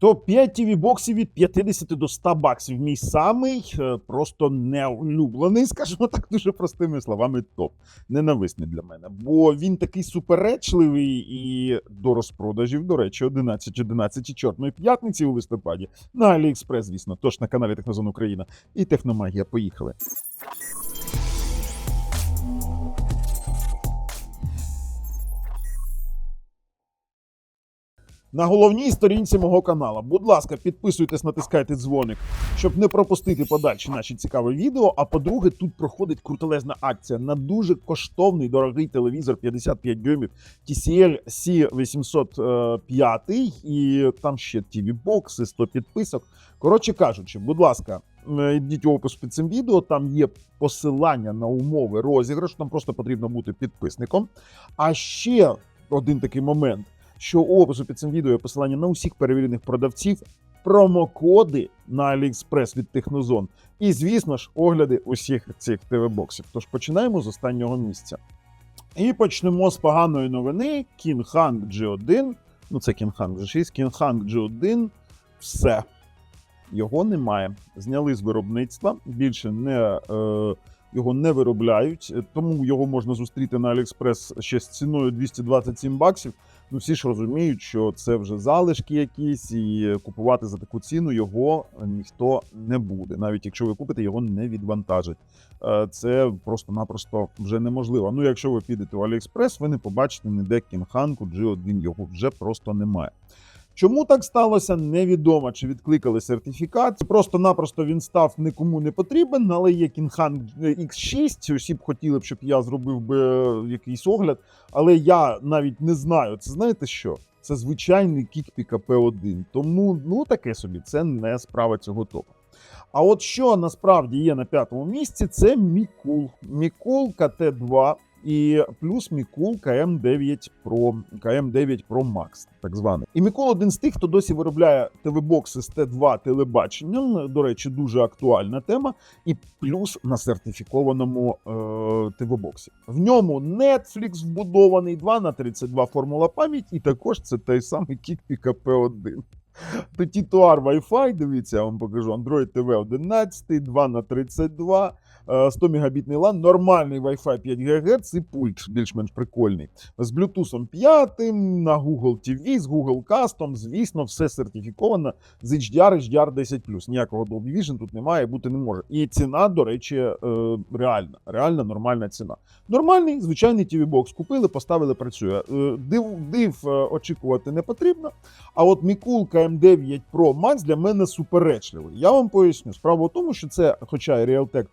Топ-5 tv боксів від 50 до 100 баксів. Мій самий е, просто неулюблений, скажімо так, дуже простими словами, топ. Ненависний для мене. Бо він такий суперечливий і до розпродажів, до речі, 11-11 чорної п'ятниці у листопаді на AliExpress, звісно, тож на каналі Технозон Україна і Техномагія. Поїхали. На головній сторінці мого каналу. Будь ласка, підписуйтесь, натискайте дзвоник, щоб не пропустити подальші наші цікаві відео. А по-друге, тут проходить крутелезна акція на дуже коштовний дорогий телевізор 55 дюймів TCL C805 і там ще tv бокси 100 підписок. Коротше кажучи, будь ласка, йдіть в опис під цим відео. Там є посилання на умови розіграшу. Там просто потрібно бути підписником. А ще один такий момент що у опису під цим відео є посилання на усіх перевірених продавців, промокоди на AliExpress від Технозон. І, звісно ж, огляди усіх цих ТВ-боксів. Тож починаємо з останнього місця. І почнемо з поганої новини. King Hang G1. Ну, це King Hang G6, King Hang G1. Все. Його немає. Зняли з виробництва. Більше не. Е, його не виробляють, тому його можна зустріти на AliExpress ще з ціною 227 баксів. Ну всі ж розуміють, що це вже залишки якісь, і купувати за таку ціну його ніхто не буде. Навіть якщо ви купите, його не відвантажать. Е, Це просто-напросто вже неможливо. Ну, якщо ви підете в AliExpress, ви не побачите ніде кінханку G1, його вже просто немає. Чому так сталося, невідомо. Чи відкликали сертифікат. Просто-напросто він став нікому не потрібен, але є Кінхан X6. Усі б хотіли б, щоб я зробив би е, якийсь огляд. Але я навіть не знаю. Це знаєте що? Це звичайний кікпік АП1. Тому ну таке собі, це не справа цього топу. А от що насправді є на п'ятому місці, це Мікул. Мікул КТ2 і плюс Мікул КМ9 Pro, КМ9 Pro Max, так званий. І Мікул один з тих, хто досі виробляє ТВ-бокси з Т2 телебаченням. До речі, дуже актуальна тема. І плюс на сертифікованому е, ТВ-боксі. В ньому Netflix вбудований, 2 на 32 формула пам'ять, і також це той самий Кікпік АП1. Тоді Туар Wi-Fi, дивіться, я вам покажу Android TV 11, 2 на 32, е, 100 мегабітний LAN, нормальний Wi-Fi 5 ГГц і пульт більш-менш прикольний. З Bluetooth 5, на Google TV, з Google Custom, звісно, все сертифіковано з HDR, HDR 10 Ніякого Dolby Vision тут немає, бути не може. І ціна, до речі, е, реальна, реальна нормальна ціна. Нормальний, звичайний tv бокс купили, поставили, працює. Е, Див, див е, очікувати не потрібно. А от Мікулка М9 Pro Max для мене суперечливий. Я вам поясню. Справа в тому, що це, хоча і Realtek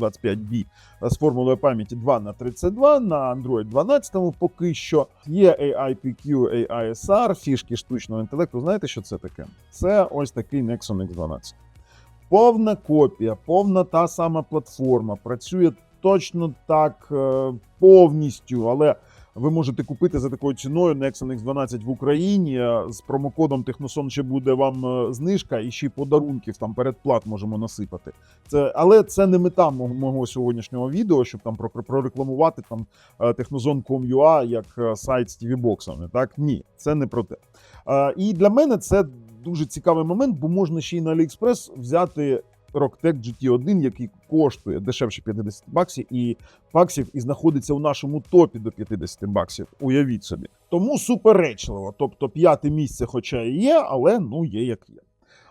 1325B з формулою пам'яті 2 на 32 на Android 12 поки що є AIPQ, AISR, фішки штучного інтелекту. Знаєте, що це таке? Це ось такий Nexon X12. Повна копія, повна та сама платформа. Працює точно так е, повністю, але ви можете купити за такою ціною Nexon X12 в Україні. З промокодом Техносон ще буде вам е, знижка і ще й подарунків там передплат можемо насипати. Це, але це не мета мого, сьогоднішнього відео, щоб там прорекламувати там е, Technozone.com.ua як е, сайт з TV-боксами. Так ні, це не про те. І для мене це дуже цікавий момент, бо можна ще й на AliExpress взяти Rocktech GT1, який коштує дешевше 50 баксів і баксів і знаходиться у нашому топі до 50 баксів. Уявіть собі. Тому суперечливо. Тобто п'яте місце, хоча і є, але ну є як є.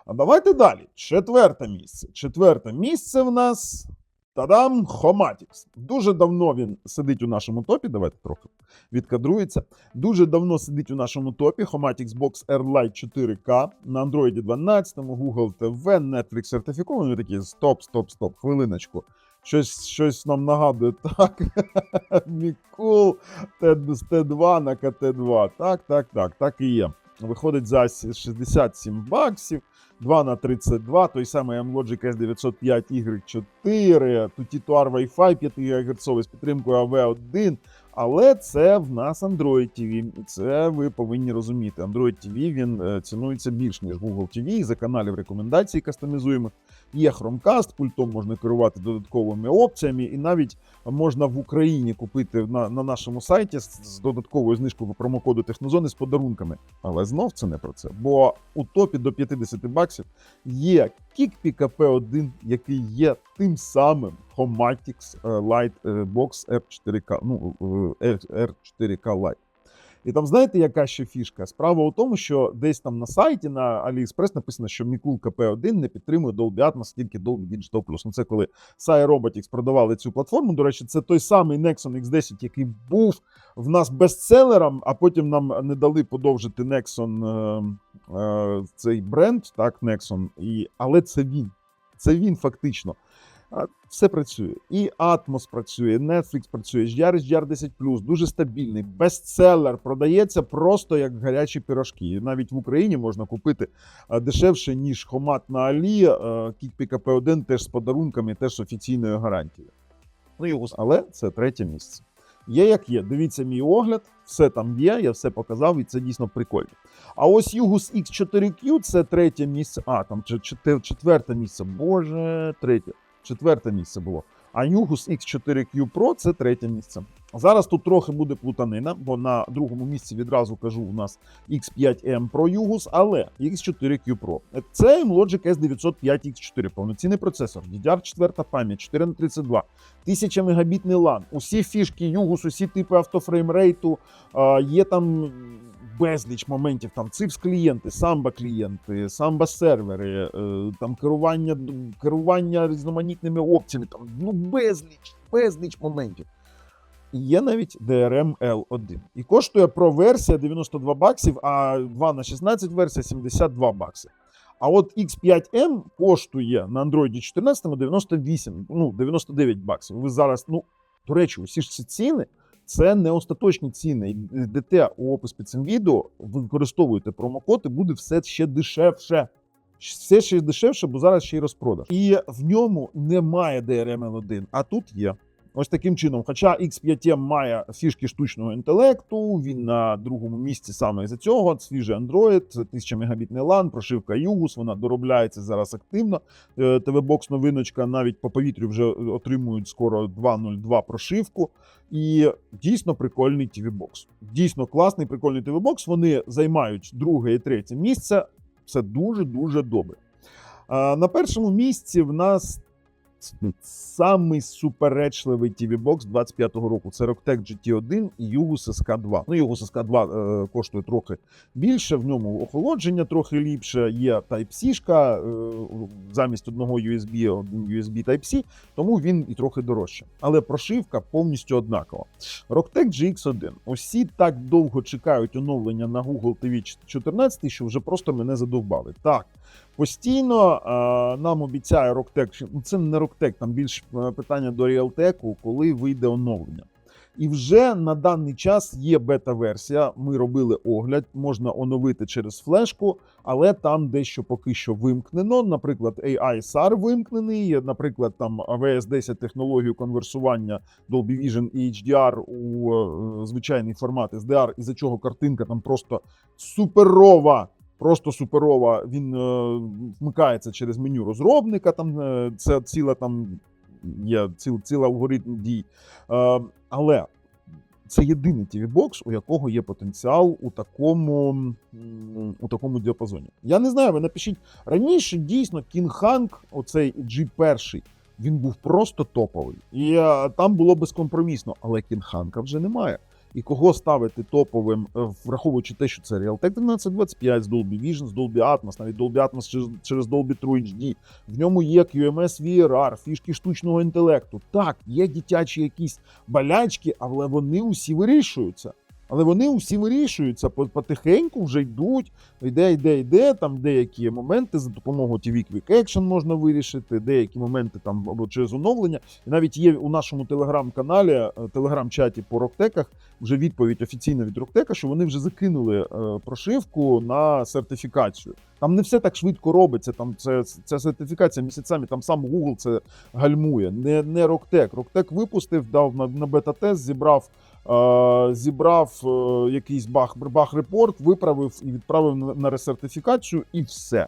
А давайте далі. Четверте місце. Четверте місце в нас. Тадам! Хоматікс. Дуже давно він сидить у нашому топі. Давайте трохи відкадрується. Дуже давно сидить у нашому топі Homatics Box Airlight 4K на Android 12, Google TV, Netflix сертифікований. Такі стоп, стоп, стоп, хвилиночку. Щось, щось нам нагадує. Так, Мікул Т2 на КТ2. Так, так, так, так і є. Виходить за 67 баксів. 2 на 32, той самий Amlogic S905 Y4, тут Tuar Wi-Fi 5 ГГц з підтримкою AV1, Але це в нас Android TV. Це ви повинні розуміти. Android TV він е, цінується більш ніж Google TV. За каналів рекомендацій кастомізуємих. Є Chromecast, пультом можна керувати додатковими опціями, і навіть можна в Україні купити на, на нашому сайті з, з додатковою знижкою промокоду Технозони з подарунками. Але знов це не про це. Бо у топі до 50 баксів є Kik PKP1, який є тим самим Homatix е, Lite е, Box R4K, ну, е, R4K Lite. І там знаєте, яка ще фішка? Справа у тому, що десь там на сайті на AliExpress написано, що Мікулка P1 не підтримує Dolby Atmos, тільки Dolby Digital Plus. Ну це коли Sai Robotics продавали цю платформу. До речі, це той самий Nexon X10, який був в нас бестселером, а потім нам не дали подовжити Nexon е, е, цей бренд, так, Nexon, і, але це він. Це він фактично. Все працює. І Atmos працює, Netflix працює, HDR, HDR 10 дуже стабільний, бестселер, продається просто як гарячі пірожки. І навіть в Україні можна купити дешевше, ніж Хомат на Алі, е, Kik PKP1 теж з подарунками, теж з офіційною гарантією. Ну, але це третє місце. Є як є. Дивіться мій огляд, все там є, я все показав, і це дійсно прикольно. А ось Югус X4Q це третє місце. А, там чет- чет- четверте місце. Боже, третє. Четверте місце було. А Югус X4Q Pro це третє місце. Зараз тут трохи буде плутанина, бо на другому місці відразу кажу у нас X5M Pro Югус, але X4Q Pro. Це Logic S905 X4, повноцінний процесор, DDR4 пам'ять, 4 на 32 1000 мегабітний LAN. Усі фішки Югус, усі типи автофреймрейту, є там безліч моментів. Там цифс клієнти, самба клієнти, самба сервери, е, там керування, керування різноманітними опціями. Там ну безліч, безліч моментів. І Є навіть DRM L1. І коштує про версія 92 баксів, а 2 на 16 версія 72 бакси. А от X5M коштує на Android 14 98, ну 99 баксів. Ви зараз, ну до речі, усі ж ці ціни це не остаточні ціни. Йдете у опис під цим відео, використовуєте промокод, і буде все ще дешевше. Все ще дешевше, бо зараз ще й розпродаж. І в ньому немає DRM-L1, а тут є. Ось таким чином. Хоча X5M має фішки штучного інтелекту, він на другому місці саме із-за цього. Свіжий Android, 1000 мегабітний LAN, прошивка Югус, вона доробляється зараз активно. ТВ-бокс новиночка навіть по повітрю вже отримують скоро 2.02 прошивку. І дійсно прикольний TV-бокс. Дійсно класний, прикольний TV-бокс. Вони займають друге і третє місце. Це дуже-дуже добре. На першому місці в нас самий суперечливий TV-бокс 25-го року. Це Rocktech GT1 і Yugus SK2. Ну, Yugus SK2 е, коштує трохи більше, в ньому охолодження трохи ліпше, є Type-C, е, замість одного USB, USB Type-C, тому він і трохи дорожче. Але прошивка повністю однакова. Rocktech GX1. Усі так довго чекають оновлення на Google TV 14, що вже просто мене задовбали. Так, Постійно нам обіцяє Rocktech, ну це не Rocktech, там більш е, питання до Realtek, коли вийде оновлення. І вже на даний час є бета-версія. Ми робили огляд, можна оновити через флешку, але там дещо поки що вимкнено. Наприклад, AI SAR вимкнений, наприклад, там AWS 10 технологію конверсування Dolby Vision і HDR у е, звичайний формат SDR, із-за чого картинка там просто суперова. Просто суперова. Він е, вмикається через меню розробника. Там е, це ціла там є ціл, ціла алгоритм дій. Е, але це єдиний TV-бокс, у якого є потенціал у такому, у такому діапазоні. Я не знаю, ви напишіть раніше дійсно Hank, оцей G1, він був просто топовий. І е, там було безкомпромісно, але Hank вже немає. І кого ставити топовим, е, враховуючи те, що це Realtek 1325 з Dolby Vision, з Dolby Atmos, навіть Dolby Atmos через, через Dolby True HD. В ньому є QMS VRR, фішки штучного інтелекту. Так, є дитячі якісь болячки, але вони усі вирішуються. Але вони усі вирішуються по- потихеньку вже йдуть. Йде, йде, йде. Там деякі моменти за допомогою TV Quick Action можна вирішити, деякі моменти там або через оновлення. І навіть є у нашому телеграм-каналі, е, телеграм-чаті по Роктеках вже відповідь офіційна від Роктека, що вони вже закинули е, прошивку на сертифікацію. Там не все так швидко робиться. Там це, ця сертифікація місяцями, там сам Google це гальмує. Не, не Роктек. Роктек випустив, дав на, на бета-тест, зібрав зібрав е, якийсь баг, баг-репорт, виправив і відправив на ресертифікацію, і все.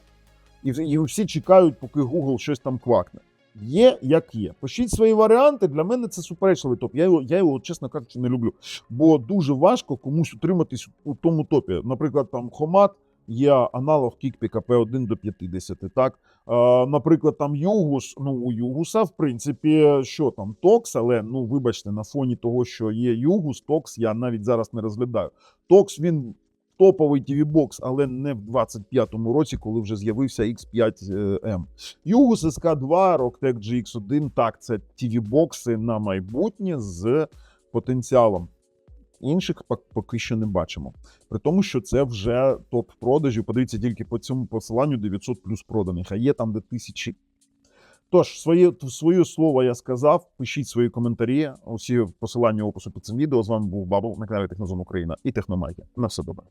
І, і всі чекають, поки Google щось там квакне. Є як є. Пишіть свої варіанти. Для мене це суперечливий топ. Я його, я його, чесно кажучи, не люблю. Бо дуже важко комусь утриматись у тому топі. Наприклад, там Хомат є аналог кікпіка P1 до 50. Так, е, наприклад, там Югус. Ну, у Югуса, в принципі, що там Токс, але ну, вибачте, на фоні того, що є Югус, Токс я навіть зараз не розглядаю. Токс він топовий TV бокс, але не в 25-му році, коли вже з'явився X5M. Югус SK2, Rocktech GX1, так, це TV-бокси на майбутнє з потенціалом. Інших поки що не бачимо. При тому, що це вже топ продажів. Подивіться тільки по цьому посиланню 900 плюс проданих, а є там, де тисячі. Тож, своє, своє слово я сказав. Пишіть свої коментарі. Усі посилання в опису під цим відео. З вами був Бабл на каналі Технозон Україна і Техномайки. На все добре.